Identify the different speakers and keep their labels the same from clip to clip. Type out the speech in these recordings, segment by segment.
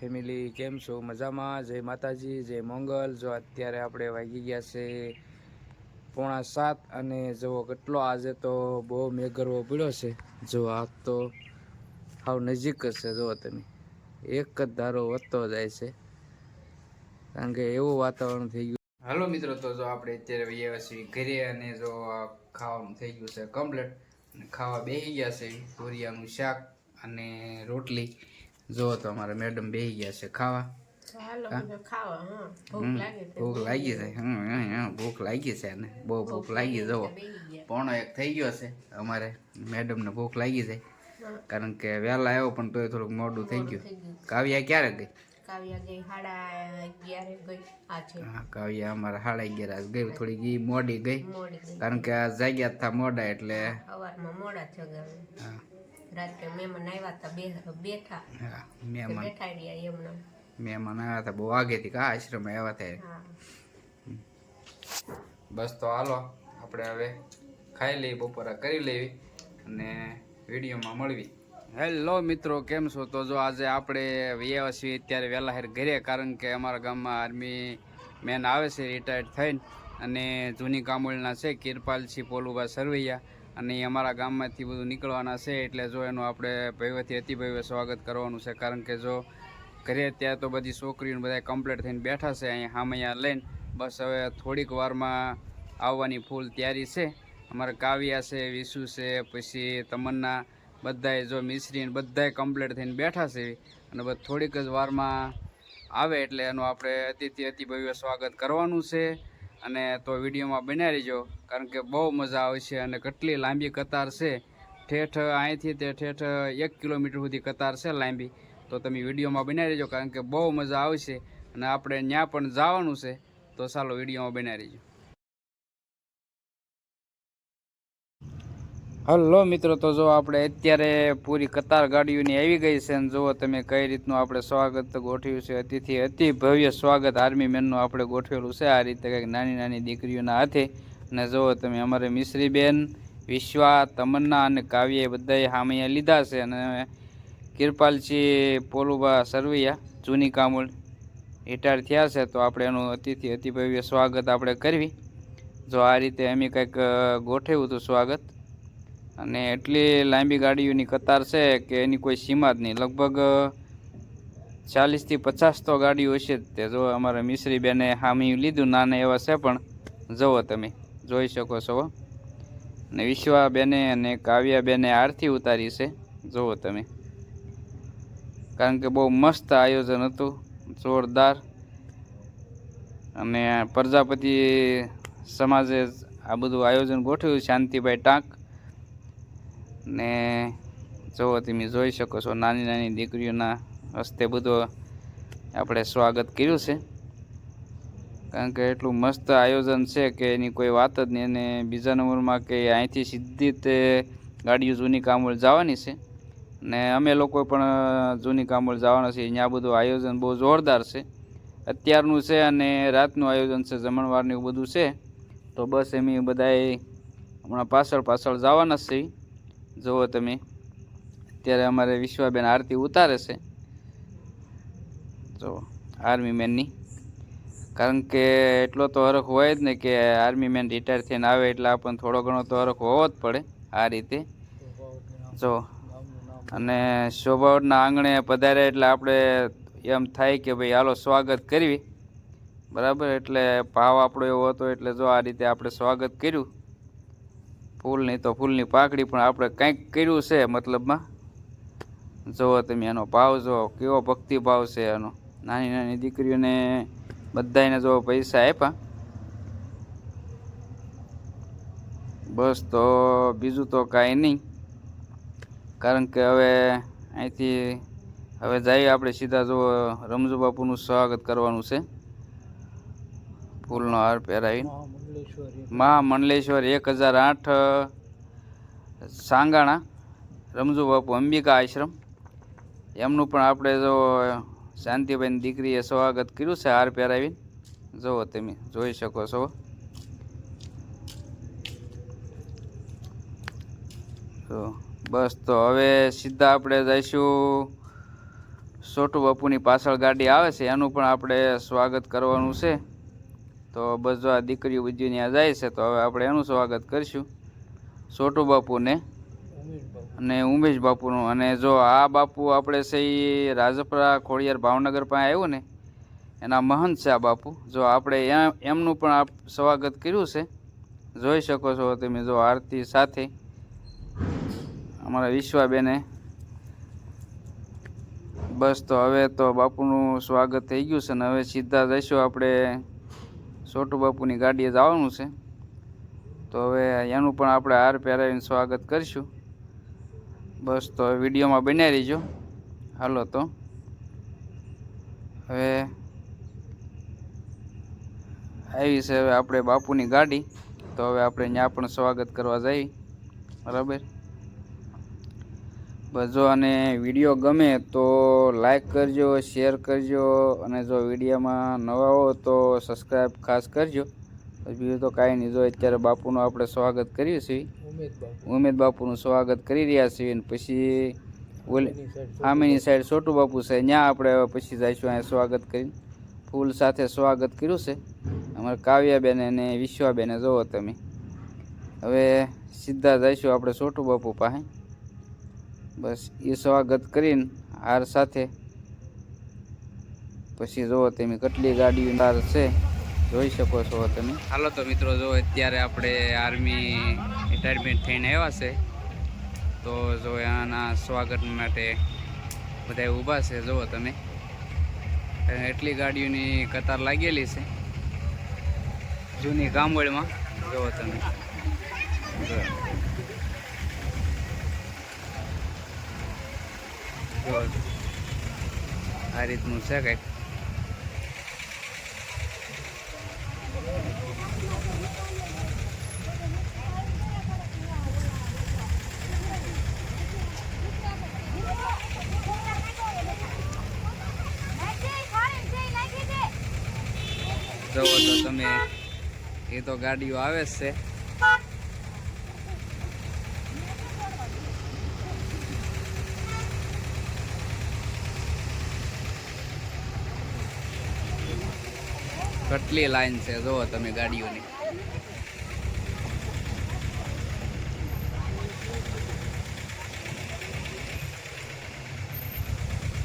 Speaker 1: Family, કેમ છો? મજામાં? જય માતાજી, જય મંગલ. જો અત્યારે આપણે વાગી ગયા છે પોણા સાત અને જુઓ કેટલો આજે તો બહુ મેઘરવો પડ્યો છે. જો આ તો હાવ નજીક જ છે, જુઓ તમે. એક જ ધારો વધતો જાય છે. કારણ કે એવું વાતાવરણ થઈ ગયું. હાલો મિત્રો, તો જો આપણે અત્યારે વૈયા છીએ ઘરે અને જો ખાવાનું થઈ ગયું છે કમ્પ્લેટ. ખાવા બેસી ગયા છે. ભૂરિયાનું શાક અને રોટલી. જો તો અમારા મેડમ બેહી ગયા છે ખાવા.
Speaker 2: ભૂખ લાગી
Speaker 1: છે. ભૂખ લાગી છે ને બહુ ભૂખ લાગી જવો પોણો એક થઈ ગયો છે. અમારે મેડમને ભૂખ લાગી જાય કારણ કે વહેલા આવ્યો પણ તોય થોડુંક મોડું થઈ ગયું. કાવ્યા ક્યારે ગઈ?
Speaker 2: કાવ્યા
Speaker 1: અમારા સાડા અગિયાર ગઈ. થોડીક મોડી ગઈ.
Speaker 2: મોડી ગઈ.
Speaker 1: કારણ કે આ જાગ્યા હતા મોડા એટલે
Speaker 2: મોડા
Speaker 1: હા.
Speaker 2: રાત્રે મહેમાન આવ્યા હતા બે બેઠા.
Speaker 1: હા મહેમાન.
Speaker 2: બેઠા રહ્યા એમને
Speaker 1: મહેમાન આવ્યા હતા બહુ આગેથી કા આશ્રમ આવ્યા હતા બસ તો હાલો આપણે હવે ખાઈ લઈ બપોરા કરી લેવી અને વિડીયોમાં મળવી. હેલો મિત્રો કેમ છો? તો જો આજે આપણે વ્યાવા છીએ અત્યારે વહેલા હેર ઘરે કારણ કે અમારા ગામમાં આર્મી મેન આવે છે રિટાયર્ડ થઈને. અને જૂની કામોળના છે કિરપાલસિંહ પોલુભા સરવૈયા. અને એ અમારા ગામમાંથી બધું નીકળવાના છે, એટલે જો એનું આપણે ભવ્યથી અતિભવ્ય સ્વાગત કરવાનું છે. કારણ કે જો ઘરે ત્યાં તો બધી છોકરીઓને બધા કમ્પ્લીટ થઈને બેઠા છે, અહીંયા હામૈયા લઈને. બસ હવે થોડીક વારમાં આવવાની ફૂલ તૈયારી છે. અમારા કાવ્યા છે, વિશુ છે, પછી તમન્ના બધાય જો મિશ્રીને બધાએ કમ્પ્લીટ થઈને બેઠા છે. અને બસ થોડીક જ વારમાં આવે એટલે એનું આપણે અતિથિ અતિ ભવ્ય સ્વાગત કરવાનું છે. અને તો વિડીયોમાં બનાવી રહેજો, કારણ કે બહુ મજા આવશે અને કેટલી લાંબી કતાર છે. ઠેઠ અહીંથી તે ઠેઠ એક કિલોમીટર સુધી કતાર છે લાંબી. તો તમે વિડીયોમાં બનાવી રહેજો, કારણ કે બહુ મજા આવશે અને આપણે ત્યાં પણ જવાનું છે. તો ચાલો વિડીયોમાં બનાવી રહેજો. હલો મિત્રો, તો જો આપણે અત્યારે પૂરી કતાર ગાડીઓની આવી ગઈ છે અને જુઓ તમે કઈ રીતનું આપણે સ્વાગત ગોઠવ્યું છે. અતિથિ, અતિ ભવ્ય સ્વાગત આર્મી મેનનું આપણે ગોઠવેલું છે. આ રીતે કંઈક નાની નાની દીકરીઓના હાથે. અને જુઓ તમે અમારે મિશ્રીબેન, વિશ્વા, તમન્ના અને કાવ્યએ બધાએ હામૈયા લીધા છે. અને કિરપાલજી પોલુબા સરવૈયા જૂની કામોલ રિટાયર થયા છે. તો આપણે એનું અતિથિ, અતિ ભવ્ય સ્વાગત આપણે કરવી. જો આ રીતે અમે કંઈક ગોઠવ્યું હતું સ્વાગત. અને એટલી લાંબી ગાડીઓની કતાર છે કે એની કોઈ સીમા જ નહીં. લગભગ ચાલીસથી પચાસ તો ગાડીઓ હશે જ તે. જો અમારા મિશ્રી બેને હામી લીધું, નાના એવા છે પણ જુઓ તમે. જોઈ શકો છો અને વિશ્વા બેને અને કાવ્યા બેને આરતી ઉતારી છે. જુઓ તમે. કારણ કે બહુ મસ્ત આયોજન હતું. જોરદાર. અને પ્રજાપતિ સમાજે આ બધું આયોજન ગોઠવ્યું. શાંતિભાઈ ટાંક ને જુઓ તમે જોઈ શકો છો નાની નાની દીકરીઓના હસ્તે બધું આપણે સ્વાગત કર્યું છે. કારણ કે એટલું મસ્ત આયોજન છે કે એની કોઈ વાત જ નહીં અને બીજા નંબરમાં કે અહીંથી સીધી તે ગાડીઓ જૂની કામોળ જવાની છે. ને અમે લોકો પણ જૂની કામોળ જવાના છીએ. અહીંયા બધું આયોજન બહુ જોરદાર છે. અત્યારનું છે અને રાતનું આયોજન છે, જમણવારનું બધું છે. તો બસ એમ બધાએ હમણાં પાછળ પાછળ જવાના જ છે જુઓ તમે. અત્યારે અમારે વિશ્વાબેન આરતી ઉતારે છે. જો આર્મી મેનની. કારણ કે એટલો તો હરખ હોય જ ને કે આર્મી મેન રિટાયર થઈને આવે એટલે આપણને થોડો ઘણો તો હરખ હોવો જ પડે આ રીતે. જો અને શોભાવટના આંગણે પધારે એટલે આપણે એમ થાય કે ભાઈ, હાલો, સ્વાગત કરવી. બરાબર? એટલે ભાવ આપણો એવો હતો એટલે જો આ રીતે આપણે સ્વાગત કર્યું ફૂલની તો ફૂલની પાકડી પણ આપણે કંઈક કર્યું છે મતલબમાં? જુઓ તમે એનો ભાવ જો કેવો ભક્તિ ભાવ છે એનો નાની નાની દીકરીઓને બધાને જો પૈસા આપ્યા. બસ તો બીજું તો કાંઈ નહીં. કારણ કે હવે અહીંથી હવે જઈએ આપણે સીધા જો રમજુ બાપુનું સ્વાગત કરવાનું છે. ફૂલનો હાર પહેરાવી મહા મંડલેશ્વર એક હજાર આઠ સાંગાણા રમજુ બાપુ અંબિકા આશ્રમ. એમનું પણ આપણે જો શાંતિભાઈની દીકરીએ સ્વાગત કર્યું છે હાર પહેરાવીને. જુઓ તમે, જોઈ શકો છો. તો બસ, તો હવે સીધા આપણે જઈશું. છોટુ બાપુની પાછળ ગાડી આવે છે, એનું પણ આપણે સ્વાગત કરવાનું છે. તો બસ જો આ દીકરીઓ બધી ત્યાં જાય છે, તો હવે આપણે એનું સ્વાગત કરીશું. છોટુ બાપુને અને ઉમેશ બાપુનું. અને જો આ બાપુ આપણે એ રાજપરા ખોડિયાર ભાવનગર પાસે આવ્યું ને, એના મહંત છે આ બાપુ. જો આપણે એમનું પણ આપ સ્વાગત કર્યું છે. જોઈ શકો છો તમે જો આરતી સાથે. અમારા વિશ્વાબેને. બસ તો હવે તો બાપુનું સ્વાગત થઈ ગયું છે ને હવે સીધા જઈશું આપણે છોટુ બાપુની ગાડીએ જવાનું છે. તો હવે એનું પણ આપણે હાર પહેરાવીને સ્વાગત કરીશું. બસ તો હવે વિડીયોમાં બનાવી રહીજો. હાલો તો. હવે આવી છે હવે આપણે બાપુની ગાડી. તો હવે આપણે ત્યાં પણ સ્વાગત કરવા જઈએ બરાબર? બસ જો અને વીડિયો ગમે તો લાઈક કરજો શેર કરજો અને જો વિડીયોમાં નવા હો તો સબસ્ક્રાઈબ ખાસ કરજો. બીજું તો કાંઈ નહીં. જો અત્યારે બાપુનું આપણે સ્વાગત કરીએ છીએ. ઉમેદ બાપુનું સ્વાગત કરી રહ્યા છીએ અને પછી ઓલી સામેની સાઈડ છોટુ બાપુ. છે. ત્યાં આપણે પછી જઈશું અહીંયા સ્વાગત કરીને. ફૂલ સાથે સ્વાગત કર્યું છે. અમારા કાવ્યાબેન અને વિશ્વાબેને જુઓ તમે. હવે સીધા જઈશું આપણે છોટુ બાપુ પાસે. બસ એ સ્વાગત કરીને હાર સાથે. પછી જુઓ તમે કેટલી ગાડીઓ હાર છે. જોઈ શકો છો તમે. હાલો તો મિત્રો જો અત્યારે આપણે આર્મી રિટાયરમેન્ટ થઈને આવ્યા છે. તો જો આના સ્વાગત માટે બધા ઊભા છે જુઓ તમે. એટલી ગાડીઓની કતાર લાગેલી છે. જૂની ગામવડમાં જુઓ તમે જુઓ. જુઓ. આ રીતનું છે કંઈક. જવો તો તમે એ તો ગાડીઓ આવે જ છે. કેટલી લાઈન છે? જુઓ તમે ગાડીઓની.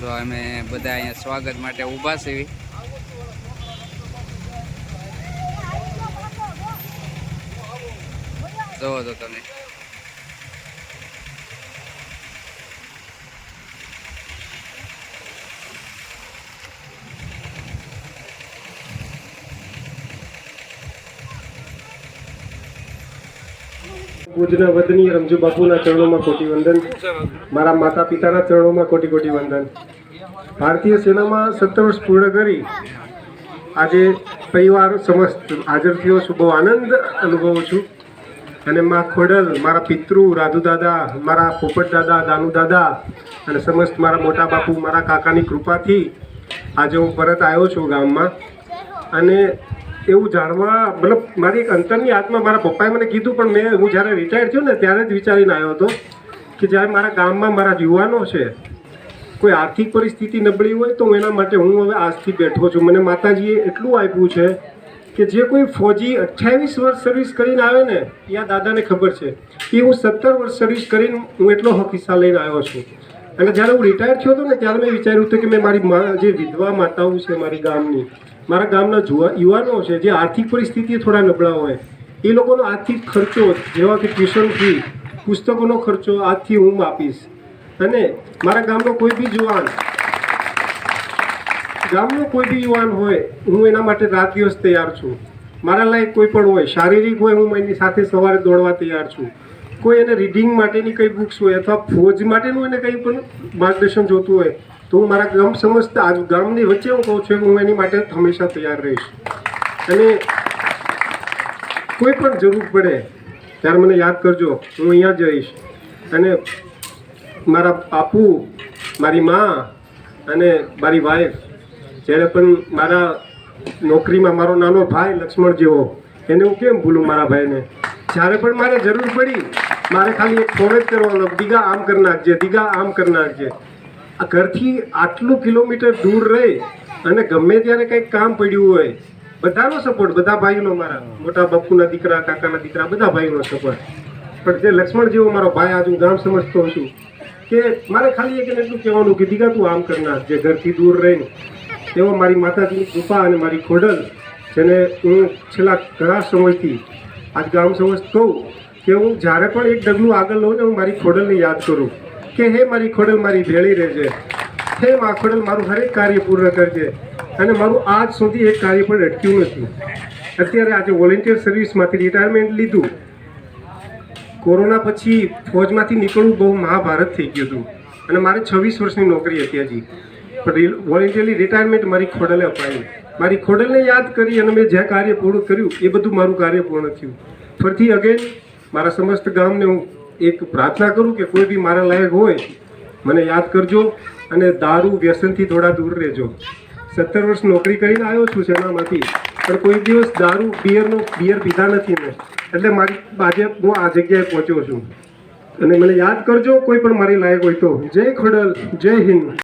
Speaker 1: તો અમે બધા અહીંયા સ્વાગત માટે ઊભા છે જુઓ તો તમે.
Speaker 3: પૂજના વદનીય રમજુ બાપુના ચરણોમાં કોટી વંદન. મારા માતા પિતાના ચરણોમાં કોટી કોટી વંદન. ભારતીય સેનામાં સત્તર વર્ષ પૂર્ણ કરી આજે પરિવાર સમસ્ત હાજર થયો. છું બહુ આનંદ અનુભવું છું. અને મા ખોડલ, મારા પિતૃ રાધુ દાદા, મારા પોપટ દાદા, દાનુ દાદા અને સમસ્ત મારા મોટા બાપુ, મારા કાકાની કૃપાથી આજે હું પરત આવ્યો છું ગામમાં. અને એવું જાણવા, મતલબ મારી એક અંતરની આત્મા મારા પપ્પાએ મને કીધું, પણ મેં હું જ્યારે રિટાયર થયો ને ત્યારે જ વિચારીને આવ્યો હતો કે જ્યારે મારા ગામમાં મારા યુવાનો છે, કોઈ આર્થિક પરિસ્થિતિ નબળી હોય તો એના માટે હું હવે આજથી બેઠો છું. મને માતાજીએ એટલું આપ્યું છે કે જે કોઈ ફૌજી અઠ્યાવીસ વર્ષ સર્વિસ કરીને આવે ને, એ દાદાને ખબર છે. એ હું સત્તર વર્ષ સર્વિસ કરીને હું એટલો હકીસા લઈને આવ્યો છું. અને જ્યારે હું રિટાયર થયો હતો ને, ત્યારે મેં વિચાર્યું હતું કે મેં મારી જે વિધવા માતાઓ છે મારી ગામની મારા ગામના યુવાનો છે, જે આર્થિક પરિસ્થિતિ થોડા નબળા હોય, એ લોકોનો આર્થિક ખર્ચો, જેવા કે ટ્યુશન ફી, પુસ્તકોનો ખર્ચો, આજથી હું આપીશ અને મારા ગામનો કોઈ બી જુવાન, ગામનો કોઈ બી યુવાન હોય, હું એના માટે રાત દિવસ તૈયાર છું. મારા લાયક કોઈ પણ હોય, શારીરિક હોય, હું એની સાથે સવારે દોડવા તૈયાર છું. કોઈ એને રીડિંગ માટેની કંઈ બુક્સ હોય, અથવા ફોજ માટેનું એને કંઈ પણ માર્ગદર્શન જોતું હોય તો હું મારા ગામ સમજતા ગામની વચ્ચે હું કહું છું કે હું એની માટે હંમેશા તૈયાર રહીશ. અને કોઈ પણ જરૂર પડે ત્યારે મને યાદ કરજો, હું અહીંયા જ રહીશ. અને મારા બાપુ, મારી મા અને મારી વાઈફ જ્યારે પણ મારા નોકરીમાં મારો નાનો ભાઈ લક્ષ્મણ જેવો, એને હું કેમ ભૂલું મારા ભાઈને? જ્યારે પણ મારે જરૂર પડી, મારે ખાલી એક ફોન જ કરવાનો, દીગા આમ કરી નાખજે, દીગા આમ કરી નાખજે. ઘરથી આટલું કિલોમીટર દૂર રહી અને ગમે ત્યારે કંઈક કામ પડ્યું હોય, બધાનો સપોર્ટ બધા ભાઈઓનો મારા મોટા બાપુના દીકરા, કાકાના દીકરા, બધા ભાઈઓનો સપોર્ટ પણ જે લક્ષ્મણ જેવો મારો ભાઈ આજ ગામ સમજતો છું કે મારે ખાલી એક એટલું કહેવાનું કે દીકરા તું આમ કરનાર જે ઘરથી દૂર રહીને. તેઓ મારી માતાજીની કૃપા અને મારી ખોડલ, જેને હું છેલ્લા ઘણા સમયથી આજ ગામ સમજ કહું કે હું જ્યારે પણ એક ડગલું આગળ લઉં ને હું મારી ખોડલને યાદ કરું. કે હે મારી ખોડલ મારી ભેળી રહેજે. હે મા ખોડલ, મારું હરેક કાર્ય પૂર્ણ કરજે. અને મારું આજ સુધી એક કાર્ય પણ અટક્યું નથી. અત્યારે આજે વોલેન્ટિયર સર્વિસમાંથી રિટાયરમેન્ટ લીધું. કોરોના પછી ફોજમાંથી નીકળવું બહુ મહાભારત થઈ ગયું હતું. અને મારે છવ્વીસ વર્ષની નોકરી હતી હજી. પણ વોલેન્ટિયરલી રિટાયરમેન્ટ મારી ખોડલે અપાયું. મારી ખોડલને યાદ કરી અને મેં જે કાર્ય પૂર્ણ કર્યું, એ બધું મારું કાર્ય પૂર્ણ થયું. ફરીથી અગેન મારા સમસ્ત ગામને હું એક પ્રાર્થના કરું કે કોઈ બી મારા લાયક હોય, મને યાદ કરજો અને દારૂ વ્યસનથી થોડા દૂર રહેજો. સત્તર વર્ષ નોકરી કરીને આવ્યો છું સેનામાંથી પણ કોઈ દિવસ દારૂ બિયરનો બિયર પીધા નથી મેં. એટલે મારી આજે હું આ જગ્યાએ પહોંચ્યો છું. અને મને યાદ કરજો, કોઈ પણ મારી લાયક હોય તો. જય ખોડલ, જય હિન્દ.